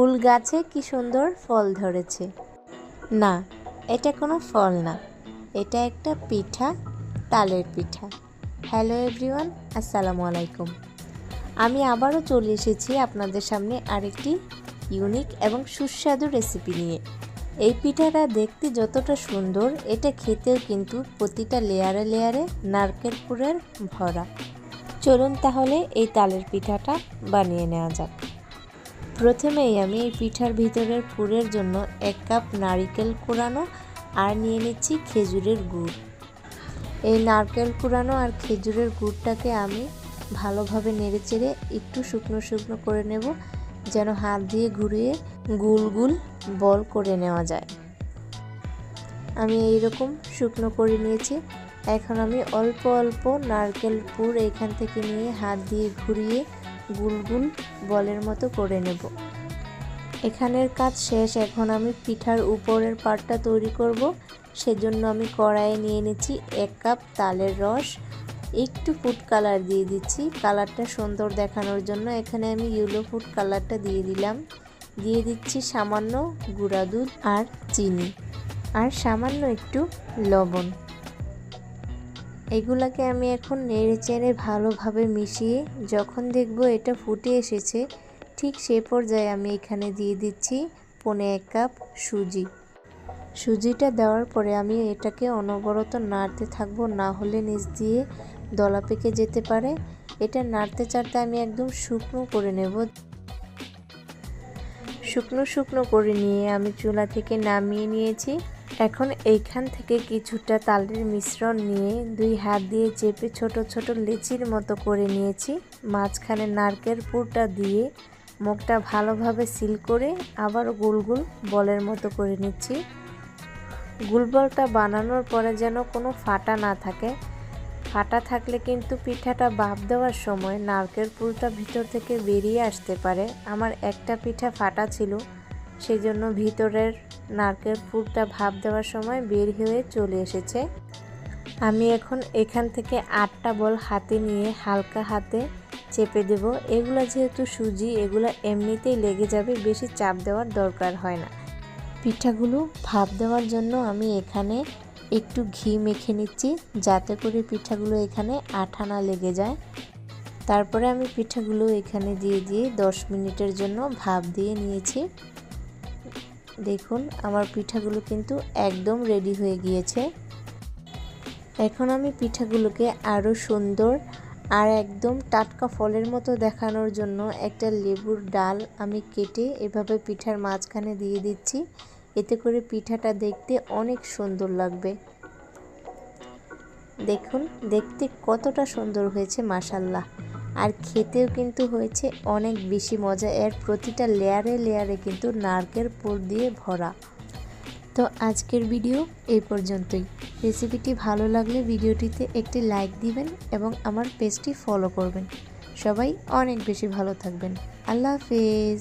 ফুল গাছে কি সুন্দর ফল ধরেছে। না, এটা কোনো ফল না। এটা একটা পিঠা, তালের পিঠা। হ্যালো এভরিওয়ান, আসসালামু আলাইকুম। আমি আবারও চলে এসেছি আপনাদের সামনে আরেকটি ইউনিক এবং সুস্বাদু রেসিপি নিয়ে। এই পিঠাটা দেখতে যতটা সুন্দর, এটা খেতেও কিন্তু প্রতিটা লেয়ারে লেয়ারে নারকেল পুরের ভরা। চলুন তাহলে এই তালের পিঠাটা বানিয়ে নেওয়া যাক। প্রথমেই আমি এই পিঠার ভিতরের পুরের জন্য এক কাপ নারিকেল কুড়ানো আর নিয়ে নিচ্ছি খেজুরের গুড়। এই নারকেল কুড়ানো আর খেজুরের গুড়টাকে আমি ভালোভাবে নেড়েচেড়ে একটু শুকনো শুকনো করে নেব, যেন হাত দিয়ে ঘুরিয়ে গুল গুল বল করে নেওয়া যায়। আমি এইরকম শুকনো করে নিয়েছি। এখন আমি অল্প অল্প নারকেল পুর এখান থেকে নিয়ে হাত দিয়ে ঘুরিয়ে গুল গুল বলের মতো করে নেব। এখানের কাজ শেষ, এখন আমি পিঠার উপরের পাটটা তৈরি করব। সেজন্য আমি কড়াইয়ে নিয়ে নিচ্ছি এক কাপ তালের রস। একটু ফুড কালার দিয়ে দিচ্ছি। কালারটা সুন্দর দেখানোর জন্য এখানে আমি ইয়েলো ফুড কালারটা দিয়ে দিলাম। দিয়ে দিচ্ছি সামান্য গুঁড়া দুধ আর চিনি। আর সামান্য একটু লবণ। এগুলাকে আমি এখন নেড়ে চেড়ে ভালোভাবে মিশিয়ে যখন দেখব এটা ফুটে এসেছে, ঠিক সে পর্যায়ে আমি এখানে দিয়ে দিচ্ছি পনে এক কাপ সুজি। সুজিটা দেওয়ার পরে আমি এটাকে অনবরত নাড়তে থাকব, না হলে নিচ দিয়ে দলা পেকে যেতে পারে। এটা নাড়তে চাড়তে আমি একদম শুকনো করে নেব। শুকনো শুকনো করে নিয়ে আমি চুলা থেকে নামিয়ে নিয়েছি। এখন এইখান থেকে কিছুটা তালের মিশ্রণ নিয়ে দুই হাত দিয়ে চেপে ছোট ছোট লেচির মতো করে নিয়েছি। মাঝখানে নারকেল পুরটা দিয়ে মুখটা ভালোভাবে সিল করে আবার গোল গোল বলের মতো করে নিচ্ছি। গুলবলটা বানানোর পরে যেন কোনো ফাটা না থাকে। ফাটা থাকলে কিন্তু পিঠাটা ভাপ দেওয়ার সময় নারকেল পুরটা ভিতর থেকে বেরিয়ে আসতে পারে। আমার একটা পিঠা ফাটা ছিল সেই জন্য ভিতরের নারকেল পুরটা ভাপ দেওয়ার সময় বের হয়ে চলে এসেছে। আমি এখন এখান থেকে আটটা বল হাতে নিয়ে হালকা হাতে চেপে দেব। এগুলো যেহেতু সুজি, এগুলো এমনিতেই লেগে যাবে, বেশি চাপ দেওয়ার দরকার হয় না। পিঠাগুলো ভাপ দেওয়ার জন্য আমি এখানে একটু ঘি মেখে নিচ্ছি, যাতে করে পিঠাগুলো এখানে আঠা না লেগে যায়। তারপরে আমি পিঠাগুলো এখানে দিয়ে দিয়ে দশ মিনিটের জন্য ভাপ দিয়ে নিয়েছি। দেখুন, আমার পিঠাগুলো কিন্তু একদম রেডি হয়ে গিয়েছে। এখন আমি পিঠাগুলোকে আরও সুন্দর আর একদম টাটকা ফলের মতো দেখানোর জন্য একটা লেবুর ডাল আমি কেটে এভাবে পিঠার মাঝখানে দিয়ে দিচ্ছি। এতে করে পিঠাটা দেখতে অনেক সুন্দর লাগবে। দেখুন, দেখতে কতটা সুন্দর হয়েছে মাসাল্লাহ আর খেতেও কিন্তু হয়েছে অনেক বেশি মজা। এর প্রতিটা লেয়ারে লেয়ারে কিন্তু নারকেল পুর দিয়ে ভরা। তো আজকের ভিডিও এই পর্যন্তই। রেসিপিটি ভালো লাগলে ভিডিওটিতে একটি লাইক দিবেন এবং আমার পেজটি ফলো করবেন। সবাই অনেক বেশি ভালো থাকবেন। আল্লাহ হাফেজ।